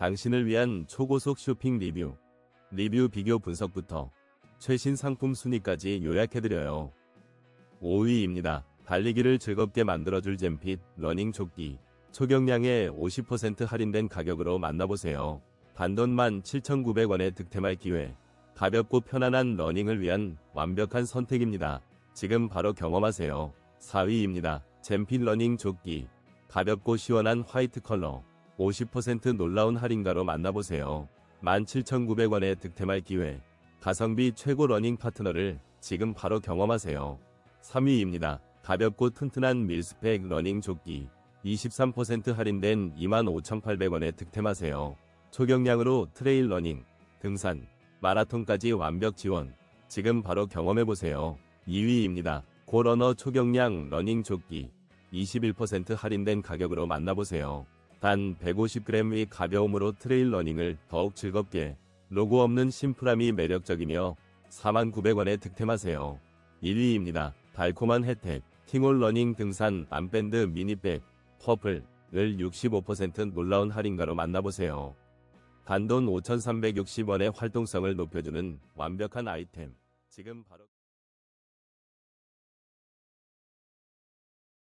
당신을 위한 초고속 쇼핑 리뷰, 리뷰 비교 분석부터 최신 상품 순위까지 요약해드려요. 5위입니다. 달리기를 즐겁게 만들어줄 잼핏 러닝 조끼. 초경량에 50% 할인된 가격으로 만나보세요. 단돈 17,900원에 득템할 기회. 가볍고 편안한 러닝을 위한 완벽한 선택입니다. 지금 바로 경험하세요. 4위입니다. 잼핏 러닝 조끼. 가볍고 시원한 화이트 컬러. 50% 놀라운 할인가로 만나보세요. 17,900원에 득템할 기회. 가성비 최고 러닝 파트너를 지금 바로 경험하세요. 3위입니다. 가볍고 튼튼한 밀스펙 러닝 조끼. 23% 할인된 25,800원에 득템하세요. 초경량으로 트레일 러닝, 등산, 마라톤까지 완벽 지원. 지금 바로 경험해보세요. 2위입니다. 고러너 초경량 러닝 조끼. 21% 할인된 가격으로 만나보세요. 단 150g 의 가벼움으로 트레일 러닝을 더욱 즐겁게 로고 없는 심플함이 매력적이며 49,900원에 득템하세요. 1위입니다. 달콤한 혜택 팅올 러닝 등산 암밴드 미니백 퍼플을 65% 놀라운 할인가로 만나보세요. 단돈 5,360원의 활동성을 높여주는 완벽한 아이템. 지금 바로